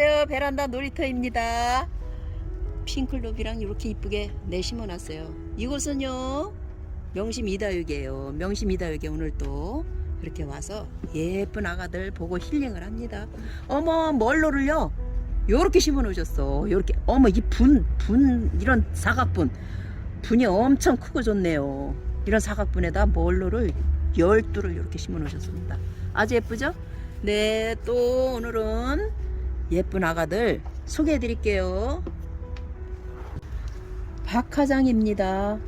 안녕하세요. 베란다 놀이터입니다. 핑클롭이랑 이렇게 이쁘게 내 심어 놨어요. 이곳은요 명심 이다육이에요. 명심 이다육에 오늘 또 이렇게 와서 예쁜 아가들 보고 힐링을 합니다. 어머 멀로를요 요렇게 심어 놓으셨어. 요렇게 어머 이 분 분 이런 사각분 분이 엄청 크고 좋네요. 이런 사각분에다 멀로를 열두를 이렇게 심어 놓으셨습니다. 아주 예쁘죠? 네, 또 오늘은 예쁜 아가들 소개해 드릴게요. 박화장입니다.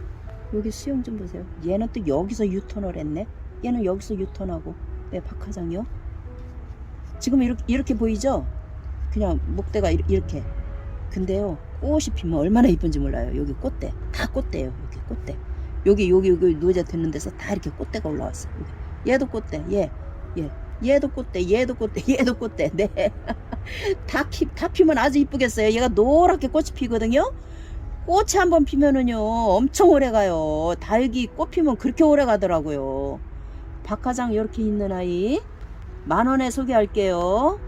여기 수영 좀 보세요. 얘는 또 여기서 유턴을 했네. 얘는 여기서 유턴하고. 네, 박화장이요. 지금 이렇게, 이렇게 보이죠? 그냥 목대가 이렇- 이렇게. 근데요, 꽃이 피면 얼마나 이쁜지 몰라요. 여기 꽃대. 다 꽃대요. 여기 꽃대. 여기, 여기, 여기 노자 듣는 데서 다 이렇게 꽃대가 올라왔어요. 얘도 꽃대. 얘, 얘. 얘도 꽃대, 얘도 꽃대, 얘도 꽃대. 네. 다, 피, 다 피면 아주 이쁘겠어요. 얘가 노랗게 꽃이 피거든요. 꽃이 한 번 피면은요, 엄청 오래 가요. 달기 꽃 피면 그렇게 오래 가더라고요. 박화장 이렇게 있는 아이. 만 원에 소개할게요.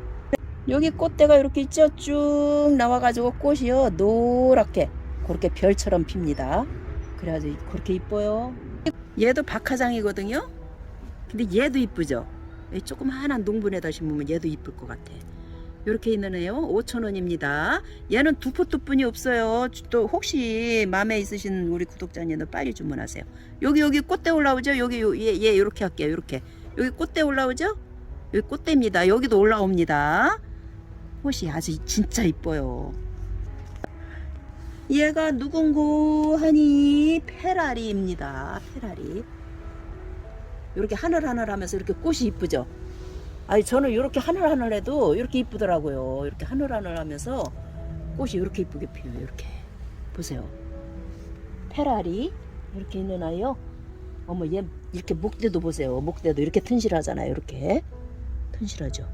여기 꽃대가 이렇게 있죠? 쭉 나와가지고 꽃이요, 노랗게, 그렇게 별처럼 핍니다. 그래가지고 그렇게 이뻐요. 얘도 박화장이거든요. 근데 얘도 이쁘죠? 이 조그마한 농분에다 심으면 얘도 이쁠 것 같아. 이렇게 있는 애요. 5,000원입니다. 얘는 두 포트뿐이 없어요. 또 혹시 마음에 있으신 우리 구독자님들 빨리 주문하세요. 여기 여기 꽃대 올라오죠? 여기 요- 얘, 얘 이렇게 할게요. 이렇게. 여기 꽃대 올라오죠? 여기 꽃대입니다. 여기도 올라옵니다. 꽃이 아주 진짜 이뻐요. 얘가 누군고 하니 페라리입니다. 페라리. 이렇게 하늘하늘 하면서 이렇게 꽃이 이쁘죠? 아니 저는 이렇게 하늘하늘해도 이렇게 이쁘더라고요. 이렇게 하늘하늘 하면서 꽃이 이렇게 이쁘게 피어요. 이렇게 보세요. 페라리 이렇게 있는 아이요. 어머 얘 이렇게 목대도 보세요. 목대도 이렇게 튼실하잖아요. 이렇게 튼실하죠.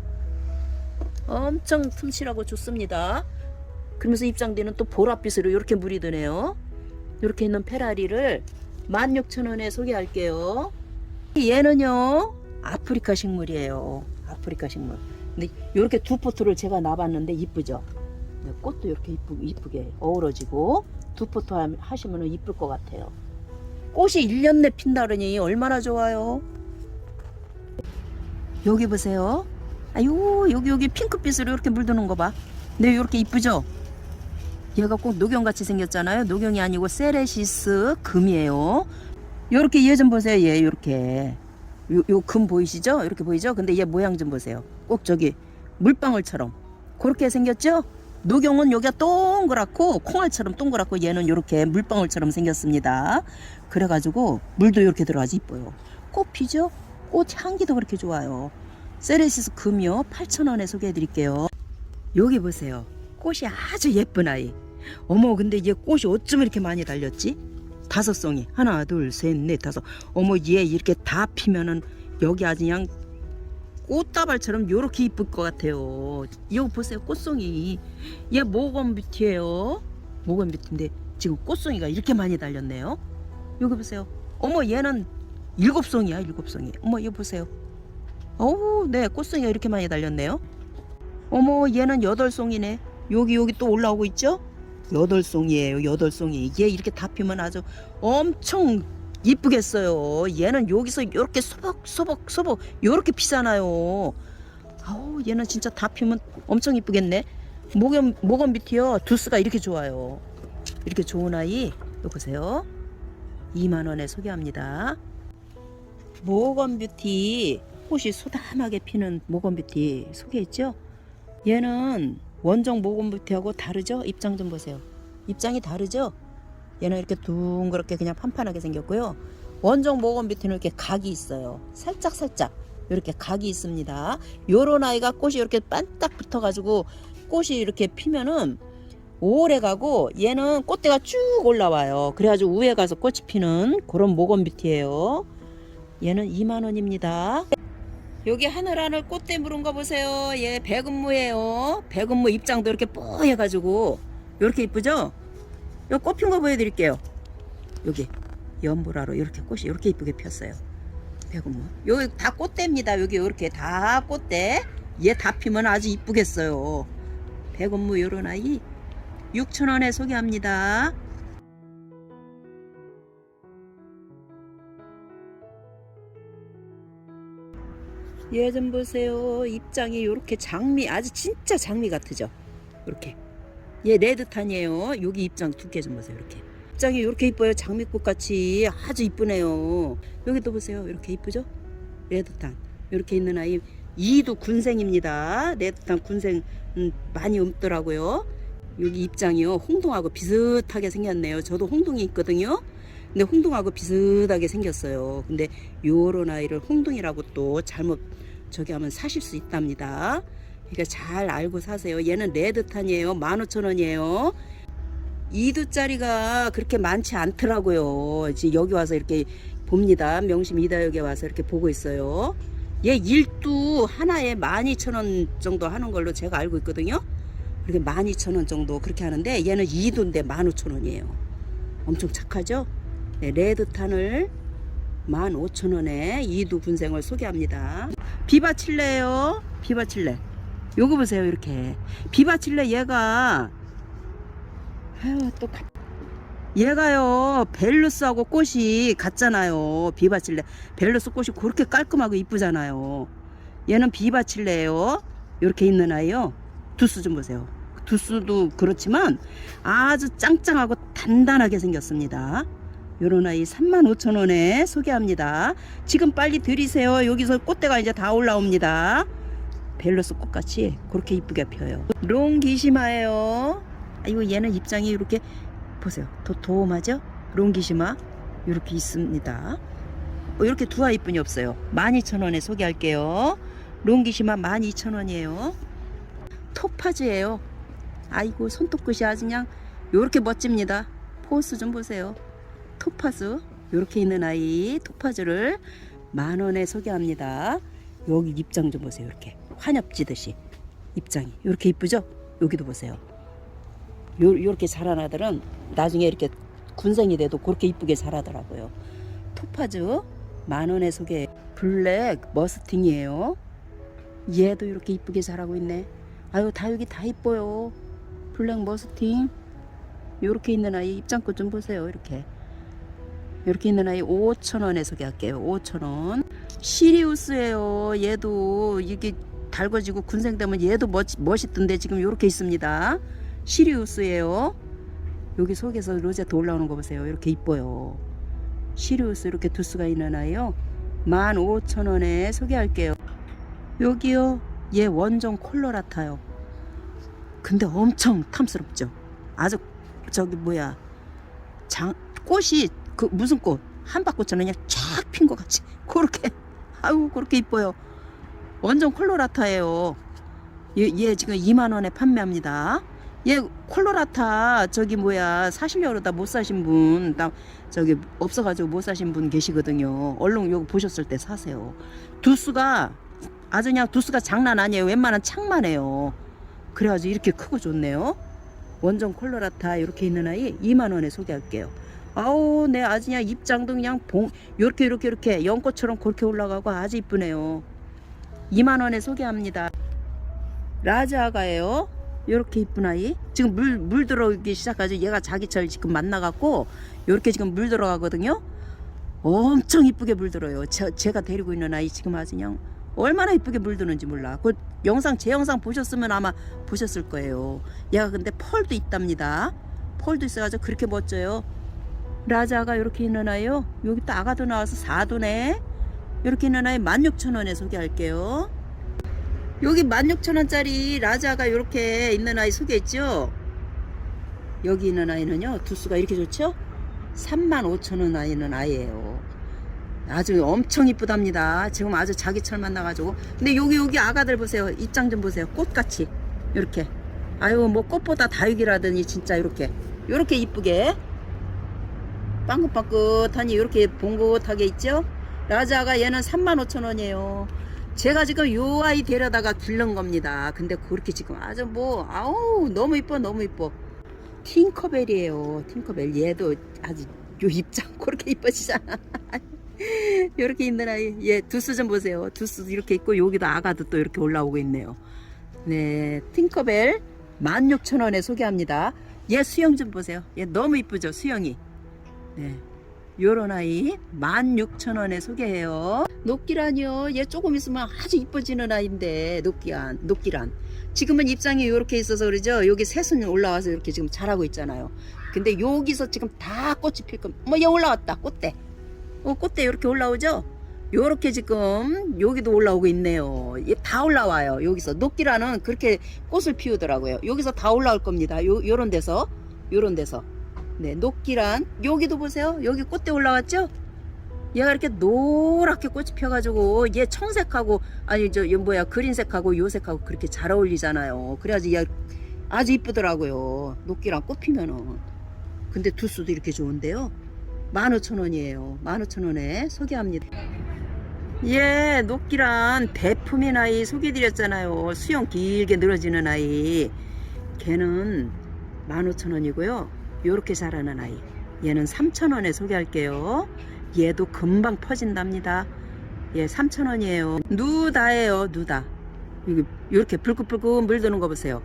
엄청 튼실하고 좋습니다. 그러면서 입장되는 또 보랏빛으로 이렇게 물이 드네요. 이렇게 있는 페라리를 16,000원에 소개할게요. 얘는요 아프리카 식물이에요. 아프리카 식물. 근데 이렇게 두 포트를 제가 놔봤는데 이쁘죠? 네, 꽃도 이렇게 이쁘, 이쁘게 어우러지고 두 포트 하- 하시면 이쁠 것 같아요. 꽃이 1년 내 핀다 그러니 얼마나 좋아요? 여기 보세요. 아유 여기 여기 핑크빛으로 이렇게 물드는 거봐. 네 이렇게 이쁘죠? 얘가 꼭 녹용같이 생겼잖아요. 녹용이 아니고 세레시스 금이에요 요렇게 얘 좀 보세요. 얘 요렇게. 요 요 금 보이시죠? 이렇게 보이죠? 근데 얘 모양 좀 보세요. 꼭 저기 물방울처럼 그렇게 생겼죠? 녹용은 여기가 동그랗고 콩알처럼 동그랗고 얘는 요렇게 물방울처럼 생겼습니다. 그래가지고 물도 요렇게 들어가지 이뻐요. 꽃 피죠? 꽃 향기도 그렇게 좋아요. 세레시스 금이요. 8,000원에 소개해드릴게요. 여기 보세요. 꽃이 아주 예쁜 아이. 어머 근데 얘 꽃이 어쩜 이렇게 많이 달렸지? 다섯 송이. 하나 둘 셋 넷 다섯. 어머 얘 이렇게 다 피면은 여기 아주 그냥 꽃다발처럼 요렇게 이쁠 것 같아요. 이거 보세요 꽃송이. 얘 모건 뷰티예요. 모건 뷰티인데 지금 꽃송이가 이렇게 많이 달렸네요. 여기 보세요. 어머 얘는 일곱 송이야 일곱 송이. 어머 이거 보세요. 어우 네 꽃송이가 이렇게 많이 달렸네요. 어머 얘는 여덟 송이네. 여기 여기 또 올라오고 있죠 여덟 송이에요. 여덟 송이. 얘 이렇게 다 피면 아주 엄청 이쁘겠어요. 얘는 여기서 이렇게 소복 이렇게 피잖아요. 아우 얘는 진짜 다 피면 엄청 이쁘겠네. 모건 모건 비티요. 두스가 이렇게 좋아요. 이렇게 좋은 아이. 요 보세요. 2만 원에 소개합니다. 모건 뷰티 꽃이 소담하게 피는 모건 뷰티 소개했죠? 얘는 원종 모건뷰티하고 다르죠? 입장 좀 보세요. 입장이 다르죠? 얘는 이렇게 둥그렇게 그냥 판판하게 생겼고요. 원종 모건뷰티는 이렇게 각이 있어요. 살짝 살짝 이렇게 각이 있습니다. 요런 아이가 꽃이 이렇게 반딱 붙어가지고 꽃이 이렇게 피면은 오래 가고 얘는 꽃대가 쭉 올라와요. 그래가지고 위에 가서 꽃이 피는 그런 모건뷰티예요. 얘는 2만 원입니다. 여기 하늘 하늘 꽃대 물은 거 보세요. 얘 백은무예요. 백은무 입장도 이렇게 뽀해가지고 이렇게 이쁘죠? 요 꽃 핀 거 보여드릴게요. 여기 연보라로 이렇게 꽃이 이렇게 이쁘게 폈어요. 백은무. 여기 다 꽃대입니다. 여기 이렇게 다 꽃대. 얘 다 피면 아주 이쁘겠어요. 백원무 요런 아이 6천원에 소개합니다. 얘 좀 보세요. 입장이 요렇게 장미 아주 진짜 장미 같으죠? 이렇게 얘 레드탄이에요. 여기 입장 두께 좀 보세요. 이렇게 입장이 이렇게 이뻐요. 장미꽃 같이 아주 이쁘네요. 여기도 보세요. 이렇게 이쁘죠? 레드탄 이렇게 있는 아이 이도 군생입니다. 레드탄 군생 음, 많이 없더라고요. 여기 입장이요. 홍동하고 비슷하게 생겼네요. 저도 홍동이 있거든요. 근데 홍동하고 비슷하게 생겼어요. 근데 요런 아이를 홍동이라고 또 잘못 저기 하면 사실 수 있답니다. 그러니까 잘 알고 사세요. 얘는 레드탄이에요. 15,000원이에요. 2두짜리가 그렇게 많지 않더라고요. 지금 여기 와서 이렇게 봅니다. 명심 이다역에 와서 이렇게 보고 있어요. 얘 일두 하나에 12,000원 정도 하는 걸로 제가 알고 있거든요. 그렇게 12,000원 정도 그렇게 하는데 얘는 2두인데 15,000원이에요. 엄청 착하죠? 네, 레드탄을 15,000원에 2두 군생을 소개합니다. 비바칠레요. 비바칠레. 요거 보세요. 이렇게. 비바칠레 얘가 아유 또 가- 얘가요 벨루스하고 꽃이 같잖아요 비바칠레 벨루스 꽃이 그렇게 깔끔하고 이쁘잖아요 얘는 비바칠레예요 이렇게 있는 아이요 두수 좀 보세요 두수도 그렇지만 아주 짱짱하고 단단하게 생겼습니다 요런 아이 35,000원에 소개합니다 지금 빨리 들이세요 여기서 꽃대가 이제 다 올라옵니다 벨루스 꽃같이 그렇게 이쁘게 펴요 롱기시마예요 아이고 얘는 입장이 이렇게 보세요. 도, 도움하죠? 롱기시마 이렇게 있습니다. 어, 이렇게 두 아이 뿐이 없어요. 12,000원에 소개할게요. 롱기시마 12,000원이에요. 토파즈예요. 아이고 손톱끝이 아주 그냥 이렇게 멋집니다. 포스 좀 보세요. 토파즈 이렇게 있는 아이 토파즈를 만 원에 소개합니다. 여기 입장 좀 보세요. 이렇게 환엽지듯이 입장이 이렇게 이쁘죠? 여기도 보세요. 요, 요렇게 자란 아들은 나중에 이렇게 군생이 돼도 그렇게 이쁘게 자라더라고요. 토파즈 만 원에 소개. 블랙 머스팅이에요. 얘도 이렇게 이쁘게 자라고 있네. 아유 다 여기 다 이뻐요. 블랙 머스팅. 요렇게 있는 아이 입장꽃 좀 보세요. 이렇게. 이렇게 있는 아이 5천 원에 소개할게요. 5천 원. 시리우스예요. 얘도 이게 달궈지고 군생되면 얘도 멋, 멋있던데 지금 이렇게 있습니다. 시리우스예요. 여기 속에서 로제트 올라오는 거 보세요. 이렇게 이뻐요. 시리우스 이렇게 두 수가 있는 아이요. 15,000원에 소개할게요. 여기요. 얘 원종 콜로라타요. 근데 엄청 탐스럽죠. 아주 저기 뭐야 장 꽃이 그 무슨 꽃 한박꽃처럼 그냥 쫙 핀 것 같이 그렇게 아유 그렇게 이뻐요. 원종 콜로라타예요. 얘, 얘 지금 2만 원에 판매합니다. 얘 콜로라타 저기 뭐야 사시려고 그러다 못 사신 분, 나 저기 없어가지고 못 사신 분 계시거든요. 얼른 요거 보셨을 때 사세요. 두수가 아주 그냥 두수가 장난 아니에요. 웬만한 창만해요. 그래가지고 이렇게 크고 좋네요. 원정 콜로라타 이렇게 있는 아이 2만 원에 소개할게요. 아우 내 아주 그냥 입장도 그냥 봉 요렇게 요렇게 이렇게 연꽃처럼 그렇게 올라가고 아주 이쁘네요. 2만 원에 소개합니다. 라자가예요. 요렇게 이쁜 아이. 지금 물, 물 들어오기 시작하죠. 얘가 자기철 지금 만나갖고, 요렇게 지금 물 들어가거든요. 엄청 이쁘게 물 들어요. 제, 제가 데리고 있는 아이 지금 아주 그냥 얼마나 이쁘게 물 드는지 몰라. 그 영상, 제 영상 보셨으면 아마 보셨을 거예요. 얘가 근데 펄도 있답니다. 펄도 있어가지고 그렇게 멋져요. 라자가 이렇게 있는 아이요. 여기 또 아가도 나와서 4도네. 이렇게 있는 아이 16,000원에 소개할게요. 여기 16,000원짜리 라자가 이렇게 있는 아이 소개했죠? 여기 있는 아이는요, 두수가 이렇게 좋죠? 35,000원 아이는 아이예요. 아주 엄청 이쁘답니다. 지금 아주 자기철 만나가지고. 근데 여기, 여기 아가들 보세요. 입장 좀 보세요. 꽃같이. 이렇게. 아유, 뭐 꽃보다 다육이라더니 진짜 이렇게. 이렇게 이쁘게. 빵긋빵긋하니 이렇게 봉긋하게 있죠? 라자가 얘는 35,000원이에요. 제가 지금 요 아이 데려다가 기른 겁니다. 근데 그렇게 지금 아주 뭐 아우 너무 이뻐 너무 이뻐. 팅커벨이에요. 팅커벨 얘도 아주 요 입장 그렇게 이뻐지잖아. 이렇게 있는 아이 얘 두수 좀 보세요. 두수 이렇게 있고 여기도 아가도 또 이렇게 올라오고 있네요. 네 팅커벨 16,000원에 소개합니다. 얘 수영 좀 보세요. 얘 너무 이쁘죠, 수영이. 네. 요런 아이 16,000원에 소개해요. 녹기란이요. 얘 조금 있으면 아주 이뻐지는 아이인데 녹기란, 녹기란. 지금은 입장이 이렇게 있어서 그러죠. 여기 새순 올라와서 이렇게 지금 자라고 있잖아요. 근데 여기서 지금 다 꽃이 필 겁니다. 뭐, 얘 올라왔다. 꽃대. 어, 꽃대 이렇게 올라오죠? 요렇게 지금 여기도 올라오고 있네요. 얘다 올라와요. 여기서 녹기라는 그렇게 꽃을 피우더라고요. 여기서 다 올라올 겁니다. 요 요런 데서 요런 데서 네 녹기란 여기도 보세요. 여기 꽃대 올라왔죠? 얘가 이렇게 노랗게 꽃이 펴가지고 얘 청색하고 아니 저 뭐야 그린색하고 요색하고 그렇게 잘 어울리잖아요. 그래야지 얘 아주 이쁘더라고요. 녹기란 꽃 피면은 근데 두수도 이렇게 좋은데요. 15,000원이에요. 15,000원에 소개합니다. 예, 녹기란 대품인 아이 소개드렸잖아요. 수영 길게 늘어지는 아이. 걔는 15,000원이고요. 요렇게 자라는 아이. 얘는 3,000원에 소개할게요. 얘도 금방 퍼진답니다. 예, 3,000원이에요. 누다예요, 누다. 이게 요렇게 불긋불긋 물드는 거 보세요.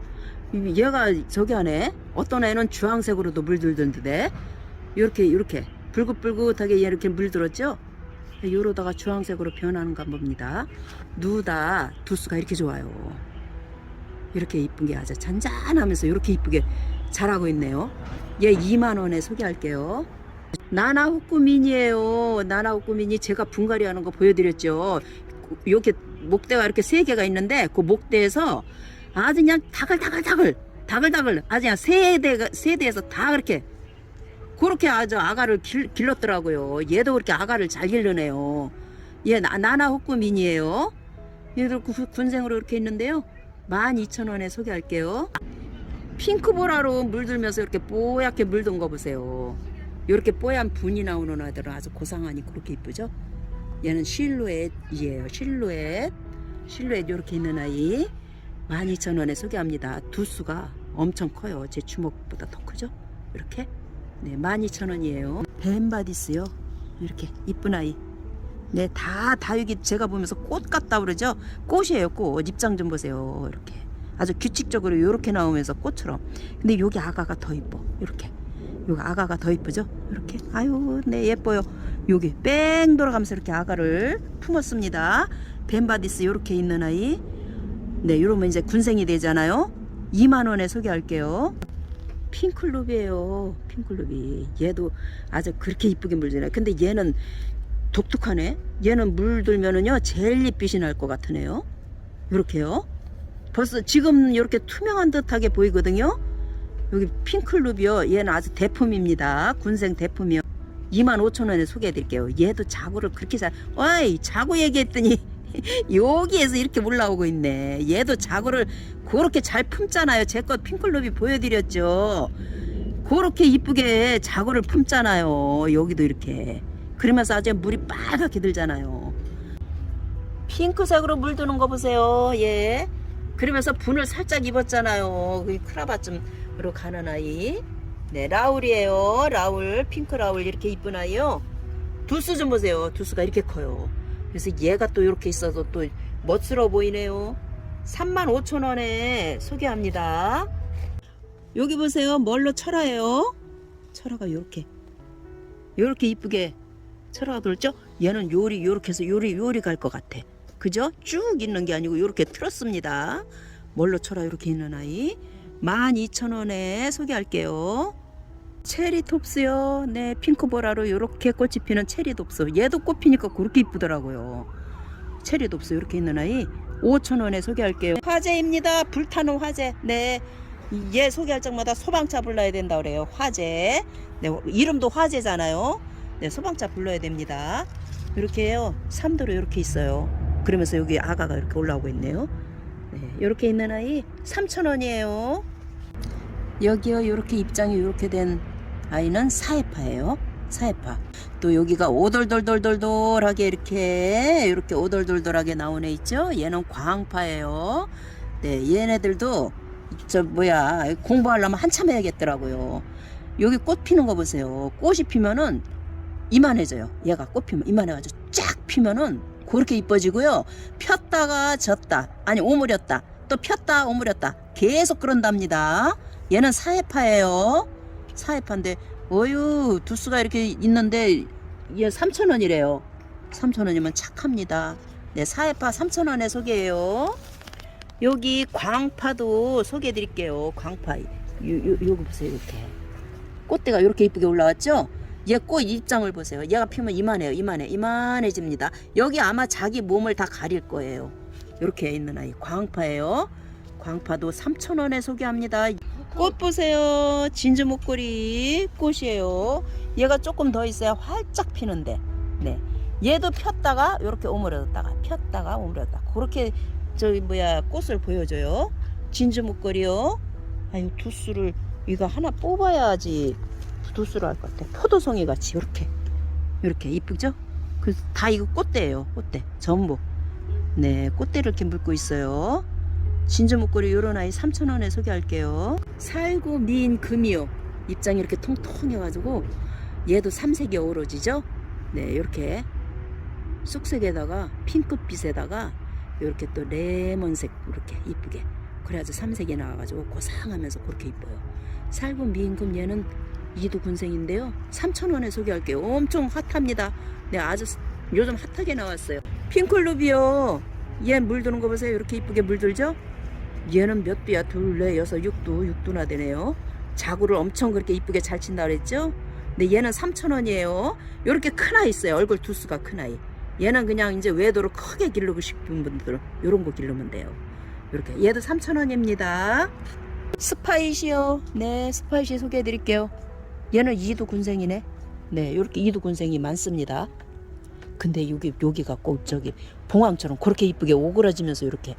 이- 얘가 저기 안에 어떤 애는 주황색으로도 물들던데 요렇게 요렇게 불긋불긋하게 이렇게 물들었죠? 요러다가 주황색으로 변하는가 봅니다. 누다 두수가 이렇게 좋아요. 이렇게 이쁜 게 아주 잔잔하면서 이렇게 이쁘게 자라고 있네요. 얘 2만 원에 소개할게요. 나나 후꾸민이에요. 나나 후꾸민이 제가 분갈이 하는 거 보여드렸죠. 이렇게 목대가 이렇게 세 개가 있는데 그 목대에서 아주 그냥 다글다글다글 다글다글 아주 그냥 세 대가 세 대에서 다 그렇게 그렇게 아주 아가를 길, 길렀더라고요. 얘도 그렇게 아가를 잘 길러네요. 얘 나, 나나 호꾸민이에요. 얘도 구- 군생으로 이렇게 있는데요. 12,000원에 소개할게요. 핑크보라로 물들면서 이렇게 뽀얗게 물든 거 보세요. 이렇게 뽀얀 분이 나오는 아들은 아주 고상하니 그렇게 이쁘죠? 얘는 실루엣이에요. 실루엣. 실루엣 이렇게 있는 아이 12,000원에 소개합니다. 두수가 엄청 커요. 제 주먹보다 더 크죠? 이렇게. 네, 12,000원이에요. 벤바디스요. 이렇게 이쁜 아이. 네, 다, 다 여기 제가 보면서 꽃 같다 그러죠? 꽃이에요, 꽃. 입장 좀 보세요. 이렇게. 아주 규칙적으로 이렇게 나오면서 꽃처럼. 근데 여기 아가가 더 이뻐. 이렇게. 여기 아가가 더 이쁘죠? 이렇게. 아유, 네, 예뻐요. 여기 뺑 돌아가면서 이렇게 아가를 품었습니다. 벤바디스 이렇게 있는 아이. 네, 이러면 이제 군생이 되잖아요. 2만 원에 소개할게요. 핑클럽이에요. 핑클럽이. 얘도 아주 그렇게 이쁘게 물드네. 근데 얘는 독특하네. 얘는 물들면은요 젤리빛이 날 것 같으네요. 요렇게요. 벌써 지금 이렇게 투명한 듯하게 보이거든요. 여기 핑클럽이요. 얘는 아주 대품입니다. 군생 대품이요. 25,000원에 소개해드릴게요. 얘도 자구를 그렇게 잘, 어이, 자구 얘기했더니 여기에서 이렇게 올라오고 있네. 얘도 자구를 그렇게 잘 품잖아요. 제 것 핑클럽이 보여드렸죠. 그렇게 이쁘게 자구를 품잖아요. 여기도 이렇게. 그러면서 아주 물이 빨갛게 들잖아요. 핑크색으로 물드는 거 보세요. 예. 그러면서 분을 살짝 입었잖아요. 그 크라바쯤으로 가는 아이. 네, 라울이에요. 라울, 핑크 라울 이렇게 이쁜 아이요. 두수 좀 보세요. 두수가 이렇게 커요. 그래서 얘가 또 이렇게 있어서 또 멋스러워 보이네요. 35,000원에 소개합니다. 여기 보세요. 멀로 철화예요. 철화가 요렇게 요렇게 이쁘게 철화가 돌죠? 얘는 요리 요렇게 해서 요리 요리 갈 것 같아. 그죠? 쭉 있는 게 아니고 요렇게 틀었습니다. 멀로 철화 요렇게 있는 아이 12,000원에 소개할게요. 체리톱스요. 네, 핑크보라로 요렇게 꽃이 피는 체리톱스. 얘도 꽃 피니까 그렇게 이쁘더라고요. 체리톱스 이렇게 있는 아이 5,000원에 소개할게요. 화재입니다. 불타는 화재. 네. 얘 소개할 적마다 소방차 불러야 된다 그래요. 화재. 네, 이름도 화재잖아요. 네, 소방차 불러야 됩니다. 이렇게 해요. 삼도로 이렇게 있어요. 그러면서 여기 아가가 이렇게 올라오고 있네요. 네, 이렇게 있는 아이 3,000원이에요. 여기요. 이렇게 입장이 이렇게 된 아이는 사해파예요. 사해파. 또 여기가 오돌돌돌돌돌하게 이렇게 이렇게 오돌돌돌하게 애 있죠? 얘는 광파예요. 네, 얘네들도 저 뭐야 공부하려면 한참 해야겠더라고요. 여기 꽃 피는 거 보세요. 꽃이 피면은 이만해져요. 얘가 꽃 피면 이만해가지고 쫙 피면은 그렇게 이뻐지고요. 폈다가 졌다 아니 오므렸다 또 폈다 오므렸다 계속 그런답니다. 얘는 사해파예요. 사해파인데 어유 두수가 이렇게 있는데 얘 3,000원이래요. 3,000원이면 착합니다. 네, 사해파 3,000원에 소개해요. 여기 광파도 소개해 드릴게요. 광파. 요, 요, 요거 보세요. 이렇게. 꽃대가 이렇게 이쁘게 올라왔죠? 얘 꽃 입장을 보세요. 얘가 피면 이만해요. 이만해. 이만해집니다. 여기 아마 자기 몸을 다 가릴 거예요. 이렇게 있는 아이 광파예요. 광파도 3,000원에 소개합니다. 꽃 보세요. 진주 목걸이 꽃이에요. 얘가 조금 더 있어야 활짝 피는데. 네. 얘도 폈다가 이렇게 오므려졌다가 폈다가 오므려졌다. 그렇게 저기 뭐야 꽃을 보여줘요. 진주 목걸이요. 아유 두수를 이거 하나 뽑아야지 두수를 할것 같아. 포도송이 같이 이렇게 이렇게 이쁘죠? 그 다 이거 꽃대예요. 꽃대 전부. 네, 꽃대를 이렇게 물고 있어요. 진주 목걸이 요런 아이 3,000원에 소개할게요. 살구 미인 금이요. 입장이 이렇게 통통해가지고 얘도 삼색이 어우러지죠? 네, 이렇게 쑥색에다가 핑크빛에다가 이렇게 또 레몬색 이렇게 이쁘게 그래야지 삼색이 나와가지고 고상하면서 그렇게 이뻐요. 살구 미인금 얘는 이도 군생인데요. 3,000원에 소개할게요. 엄청 핫합니다. 네, 아주 요즘 핫하게 나왔어요. 핑클루비요. 얘 물드는 거 보세요. 이렇게 이쁘게 물들죠? 얘는 몇 두야? 둘, 넷, 여섯, 육두, 육두나 되네요. 자구를 엄청 그렇게 이쁘게 잘 친다 그랬죠? 근데 얘는 3,000원이에요. 이렇게 큰 아이 있어요. 얼굴 두수가 큰 아이. 얘는 그냥 이제 외도로 크게 기르고 싶은 분들은 이런 거 기르면 돼요. 이렇게 얘도 3,000원입니다. 스파이시요. 네, 스파이시 소개해 드릴게요. 얘는 이두 군생이네. 네, 이렇게 이두 군생이 많습니다. 근데 여기 여기가 꼭 저기 봉황처럼 그렇게 이쁘게 오그라지면서 이렇게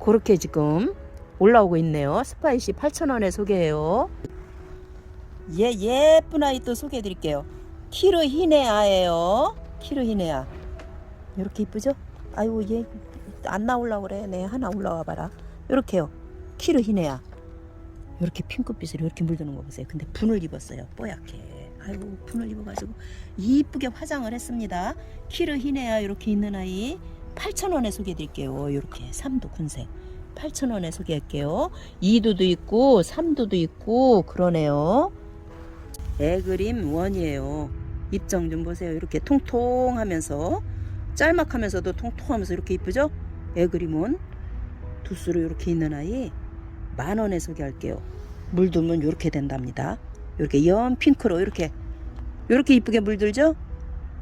그렇게 지금 올라오고 있네요. 스파이시 8,000원에 소개해요. 얘 예쁜 아이 또 소개해 드릴게요. 키르 히네아예요. 키르 히네아. 이렇게 이쁘죠? 아유 얘안 나오려고 그래. 네 하나 올라와 봐라. 이렇게요. 키르 히네아. 이렇게 핑크빛으로 이렇게 물드는 거 보세요. 근데 분을 입었어요. 뽀얗게. 아이고 분을 입어가지고 이쁘게 화장을 했습니다. 키르 히네아 이렇게 있는 아이 8,000원에 소개해드릴게요. 이렇게 삼도 군색 8,000원에 소개할게요. 2두도 있고 3두도 있고 그러네요. 애그림 원이에요. 입장 좀 보세요. 이렇게 통통하면서 짤막하면서도 통통하면서 이렇게 이쁘죠? 애그림 원 두수로 이렇게 있는 아이 만 원에 소개할게요. 물들면 이렇게 된답니다. 이렇게 연 핑크로 이렇게 이렇게 이쁘게 물들죠?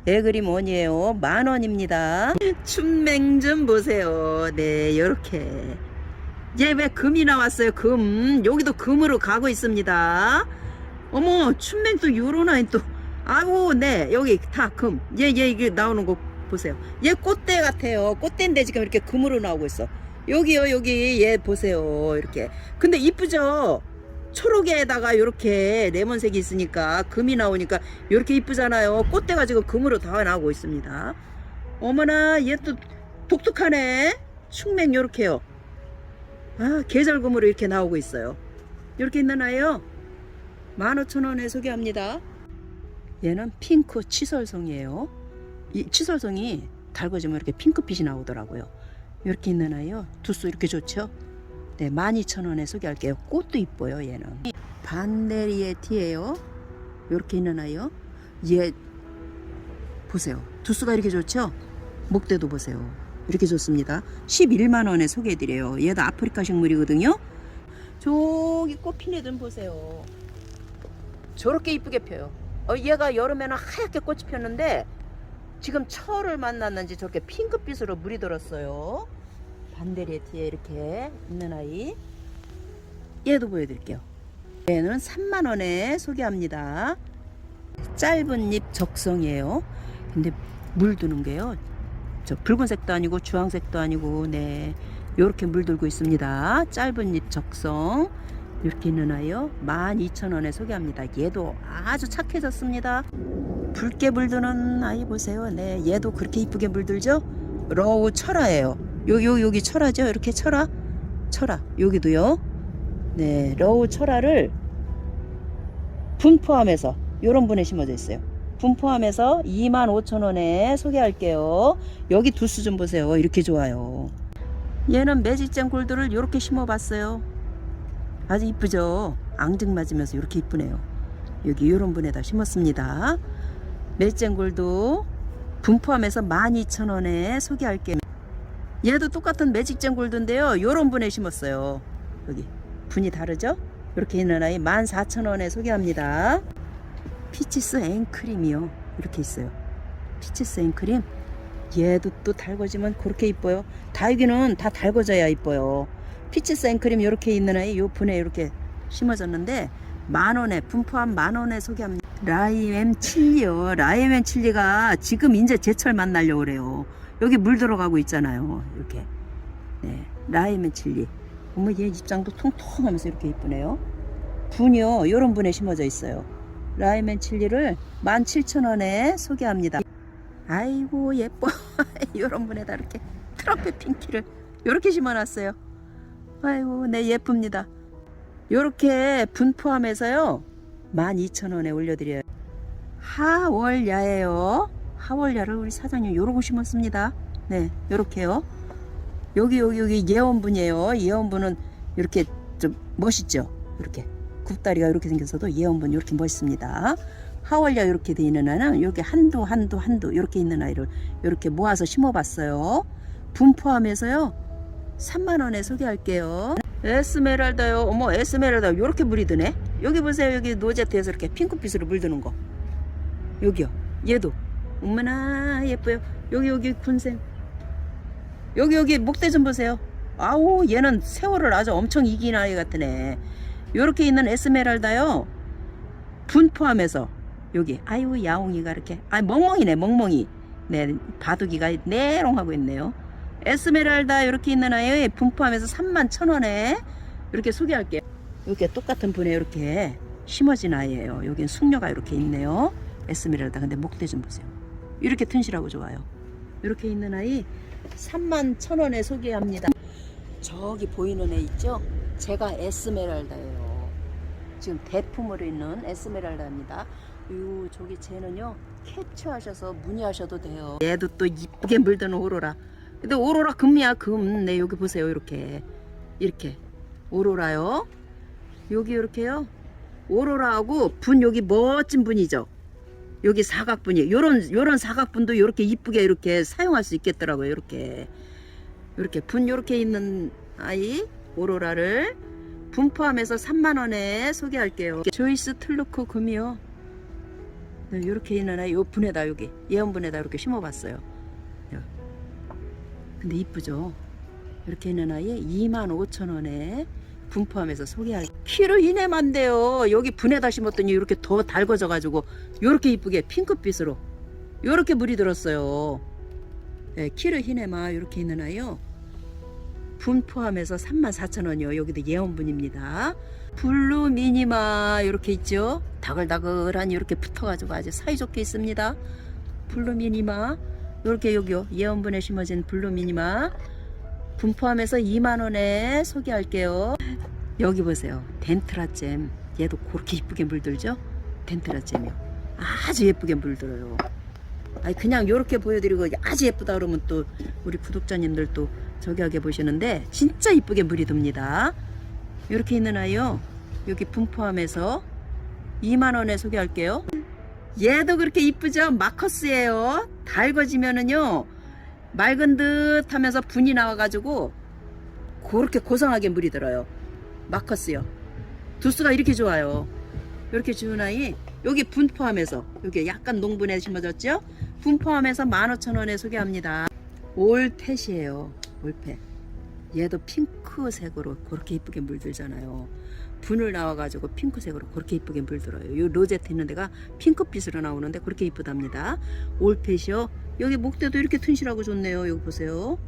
애그림 원이에요. 만 원입니다. 춘맹 좀 보세요. 네, 이렇게. 얘 왜 금이 나왔어요? 금. 여기도 금으로 가고 있습니다. 어머, 춘맹 또 요런 또. 아우, 네, 여기 다 금. 얘, 얘 이게 나오는 거 보세요. 얘 꽃대 같아요. 꽃대인데 지금 이렇게 금으로 나오고 있어. 여기요, 여기 얘 보세요. 이렇게. 근데 이쁘죠? 초록에다가 이렇게 레몬색이 있으니까 금이 나오니까 이렇게 이쁘잖아요. 꽃대가 지금 금으로 다 나오고 있습니다. 어머나 얘 또 독특하네. 충맹 요렇게요. 아 계절금으로 이렇게 나오고 있어요. 이렇게 있는 아이요. 15,000원에 소개합니다. 얘는 핑크 치설송이에요. 이 치설송이 달궈지면 이렇게 핑크빛이 나오더라고요. 이렇게 아이요. 두수 이렇게 좋죠? 네, 12,000원에 소개할게요. 꽃도 이뻐요, 얘는. 반데리에 티예요. 이렇게 아이요. 얘 보세요. 두수가 이렇게 좋죠? 목대도 보세요. 이렇게 좋습니다. 11만 원에 소개해드려요. 얘도 아프리카 식물이거든요. 저기 꽃핀 애들 보세요. 저렇게 이쁘게 펴요. 어, 얘가 여름에는 하얗게 꽃이 폈는데 지금 철을 만났는지 저렇게 핑크빛으로 물이 들었어요. 반데리에 뒤에 이렇게 있는 아이. 얘도 보여드릴게요. 얘는 3만원에 소개합니다. 짧은 잎 적성이에요. 근데 물드는 게요. 저 붉은색도 아니고 주황색도 아니고 네 요렇게 물들고 있습니다. 짧은 잎 적성 이렇게 아이요 12,000원에 소개합니다. 얘도 아주 착해졌습니다. 붉게 물드는 아이 보세요. 네 얘도 그렇게 이쁘게 물들죠? 러우 철화예요. 여기 여기 여기 철화죠? 이렇게 철화? 철화 여기도요. 네 러우 철화를 분포함에서 요런 분에 심어져 있어요. 분포함에서 25,000원에 소개할게요. 여기 두수 좀 보세요. 이렇게 좋아요. 얘는 매직젠 골드를 이렇게 심어봤어요. 아주 이쁘죠? 앙증맞으면서 이렇게 이쁘네요. 여기 이런 분에다 심었습니다. 매직젠 골드 분포함에서 12,000원에 소개할게요. 얘도 똑같은 매직젠 골드인데요. 요런 분에 심었어요. 여기 분이 다르죠? 이렇게 있는 아이 14,000원에 소개합니다. 피치스 앵크림이요. 이렇게 있어요. 피치스 앵크림. 얘도 또 달궈지면 그렇게 이뻐요. 달기는 다 달궈져야 이뻐요. 피치스 앵크림 이렇게 있는 아이 요 분에 이렇게 심어졌는데 만 원에 분포한 만 원에 소개합니다. 라이엠 칠리요. 라이엠 칠리가 지금 이제 제철 만나려고 그래요. 여기 물 들어가고 있잖아요. 이렇게. 네. 라이엠 칠리. 어머 얘 입장도 통통하면서 이렇게 이쁘네요. 분이요. 요런 분에 심어져 있어요. 라이엠 칠리를 17,000원에 소개합니다. 아이고 예뻐. 요런 분에다 이렇게 트럼펫 핑키를 요렇게 심어놨어요. 아이고 네 예쁩니다. 요렇게 분포함에서요 12,000원에 올려드려요. 하월야예요. 하월야를 우리 사장님 요러고 심었습니다. 네 요렇게요. 여기 여기 여기 예원분이에요. 예원분은 이렇게 좀 멋있죠. 이렇게 굽다리가 이렇게 생겨서도 예원분 이렇게 멋있습니다. 하월야 이렇게 돼 있는 아이는 이렇게 한두 한두 한두 이렇게 있는 아이를 이렇게 모아서 심어봤어요. 분포함에서요 3만 원에 소개할게요. 에스메랄다요. 어머 에스메랄다 이렇게 물이 드네. 여기 보세요. 여기 노제트에서 이렇게 핑크빛으로 물드는 거. 여기요. 얘도 어머나 예뻐요. 여기 여기 군생. 여기 여기 목대 좀 보세요. 아우 얘는 세월을 아주 엄청 이긴 아이 같으네. 요렇게 있는 에스메랄다요. 분포함에서 여기 아유 야옹이가 이렇게 아 멍멍이네 멍멍이. 네 바둑이가 내롱 하고 있네요. 에스메랄다 이렇게 있는 아이 분포함에서 3만 천 원에 이렇게 소개할게요. 이렇게 똑같은 분에 이렇게 심어진 아이예요. 여긴 숙녀가 이렇게 있네요. 에스메랄다 근데 목대 좀 보세요. 이렇게 튼실하고 좋아요. 이렇게 있는 아이 3만 천 원에 소개합니다. 저기 보이는 애 있죠? 제가 에스메랄다예요. 지금 대품으로 있는 에스메랄다입니다. 요 저기 쟤는요 캡처하셔서 문의하셔도 돼요. 얘도 또 이쁘게 물드는 오로라. 근데 오로라 금이야 금. 네 여기 보세요 이렇게 이렇게 오로라요. 여기 이렇게요. 오로라하고 분 여기 멋진 분이죠. 여기 사각분이 요런 요런 사각분도 이렇게 이쁘게 이렇게 사용할 수 있겠더라고요. 이렇게 이렇게 분 이렇게 있는 아이 오로라를 분 포함에서 3만 원에 소개할게요. 조이스 틀루크 금이요. 네, 이렇게 있는 아이 요 분에다 여기 예언분에다 이렇게 심어봤어요. 요. 근데 이쁘죠. 이렇게 있는 아이에 2만 5천 원에 분 포함에서 소개할 키로 이내만 돼요. 여기 분에다 심었더니 이렇게 더 달궈져 가지고 이렇게 이쁘게 핑크빛으로 이렇게 물이 들었어요. 네, 키르 히네마 이렇게 있는 아이요. 분 포함해서 34,000원이요. 여기도 예원분입니다. 블루 미니마 이렇게 있죠. 다글다글하니 이렇게 붙어가지고 아주 사이좋게 있습니다. 블루 미니마 이렇게 여기요. 예원분에 심어진 블루 미니마 분 포함해서 2만원에 소개할게요. 여기 보세요. 덴트라잼. 얘도 그렇게 이쁘게 물들죠? 덴트라잼이요. 아주 예쁘게 물들어요. 아니 그냥 이렇게 보여드리고 아주 예쁘다 그러면 또 우리 구독자님들 또 저기 하게 보시는데 진짜 이쁘게 물이 듭니다. 이렇게 있는 아이요. 여기 분포함에서 2만원에 소개할게요. 얘도 그렇게 이쁘죠? 마커스예요. 달궈지면은요. 맑은 듯 하면서 분이 나와가지고 그렇게 고상하게 물이 들어요. 마커스요. 두수가 이렇게 좋아요. 이렇게 주는 아이 여기 분 포함해서 여기 약간 농분에 심어졌죠? 분 포함해서 15,000원에 소개합니다. 올펫이에요. 올펫. 얘도 핑크색으로 그렇게 이쁘게 물들잖아요. 분을 나와가지고 핑크색으로 그렇게 이쁘게 물들어요. 요 로제트 있는 데가 핑크빛으로 나오는데 그렇게 이쁘답니다. 올펫이요. 여기 목대도 이렇게 튼실하고 좋네요. 여기 보세요.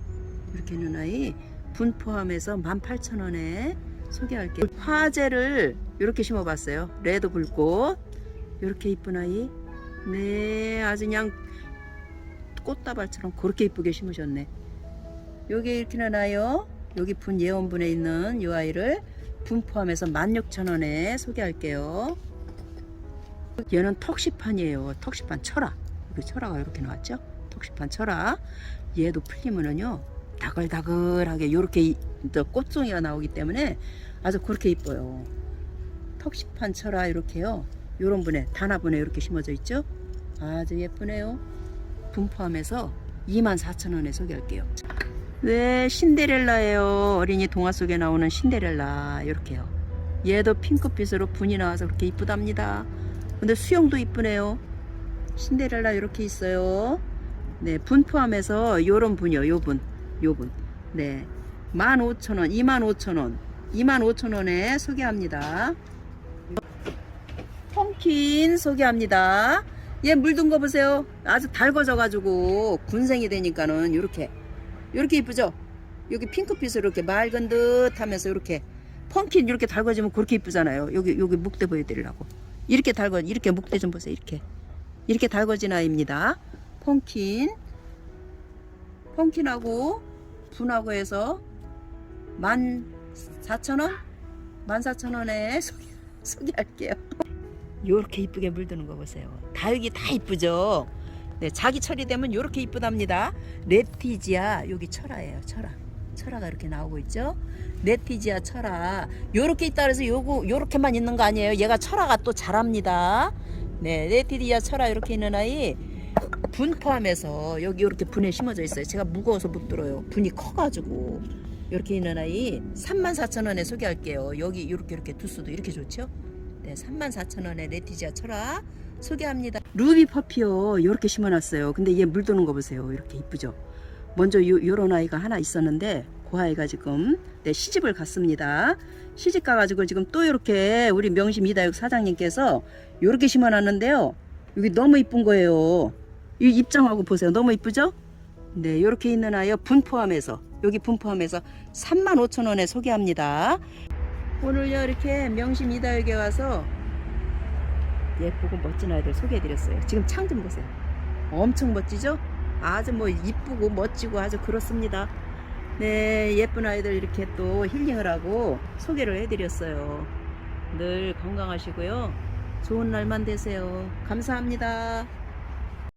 이렇게 있는 아이 분 포함해서 18,000원에 소개할게요. 화재를 이렇게 심어봤어요. 레드 불꽃. 이렇게 이쁜 아이. 네, 아주 그냥 꽃다발처럼 그렇게 이쁘게 심으셨네. 여기 이렇게 나요. 여기 분 예원분에 있는 이 아이를 분 포함해서 16,000원에 소개할게요. 얘는 턱시판이에요. 턱시판 철화. 여기 철화가 이렇게 나왔죠? 턱시판 철화. 얘도 풀리면은요. 다글다글하게 요렇게 이- 또 꽃송이가 나오기 때문에 아주 그렇게 이뻐요. 턱시판 철화 이렇게요. 요런 분에 단화분에 이렇게 심어져 있죠. 아주 예쁘네요. 분포함에서 24,000원에 소개할게요. 네, 신데렐라예요. 어린이 동화 속에 나오는 신데렐라 이렇게요. 얘도 핑크빛으로 분이 나와서 그렇게 이쁘답니다. 근데 수영도 이쁘네요. 신데렐라 이렇게 있어요. 네, 분 포함해서 요런 분이요. 요 분. 요 분. 네. 15,000원, 25,000원. 25,000원에 소개합니다. 펑킨 소개합니다. 얘 물든 거 보세요. 아주 달궈져 가지고 군생이 되니까는 요렇게 요렇게 이쁘죠? 여기 핑크빛으로 이렇게 맑은 듯 하면서 이렇게 펑킨 이렇게 달궈지면 그렇게 이쁘잖아요. 여기 여기 묵대 보여드리려고. 이렇게 달궈 이렇게 묵대 좀 보세요. 이렇게 이렇게 달궈진 아이입니다. 펑킨 펑킨하고 분하고 해서 14,000원? 14,000원에 소개, 소개할게요. 요렇게 이쁘게 물드는 거 보세요. 다육이 다 이쁘죠? 네, 자기 철이 되면 요렇게 이쁘답니다. 레티지아, 여기 철화예요, 철화. 철화가 이렇게 나오고 있죠? 레티지아 철화. 요렇게 있다 그래서 요거, 요렇게만 있는 거 아니에요. 얘가 철화가 또 잘합니다. 네, 레티지아 철화 이렇게 있는 아이. 분 포함해서 여기 이렇게 분에 심어져 있어요. 제가 무거워서 못 들어요. 분이 커가지고 이렇게 있는 아이 34,000원에 소개할게요. 여기 이렇게 이렇게 두수도 이렇게 좋죠? 네, 34,000원에 레티지아 철화 소개합니다. 루비 퍼피요. 이렇게 심어놨어요. 근데 얘 물드는 거 보세요. 이렇게 이쁘죠? 먼저 요, 요런 아이가 하나 있었는데 그 아이가 지금 네, 시집을 갔습니다. 시집 가가지고 지금 또 이렇게 우리 명심 이다육 사장님께서 이렇게 심어놨는데요. 여기 너무 이쁜 거예요. 이 입장하고 보세요. 너무 이쁘죠? 네, 이렇게 있는 아이요. 분 포함해서 여기 분 포함해서 35,000원에 소개합니다. 오늘요 이렇게 명심 이다육에 와서 예쁘고 멋진 아이들 소개해드렸어요. 지금 창 좀 보세요. 엄청 멋지죠? 아주 뭐 이쁘고 멋지고 아주 그렇습니다. 네, 예쁜 아이들 이렇게 또 힐링을 하고 소개를 해드렸어요. 늘 건강하시고요. 좋은 날만 되세요. 감사합니다.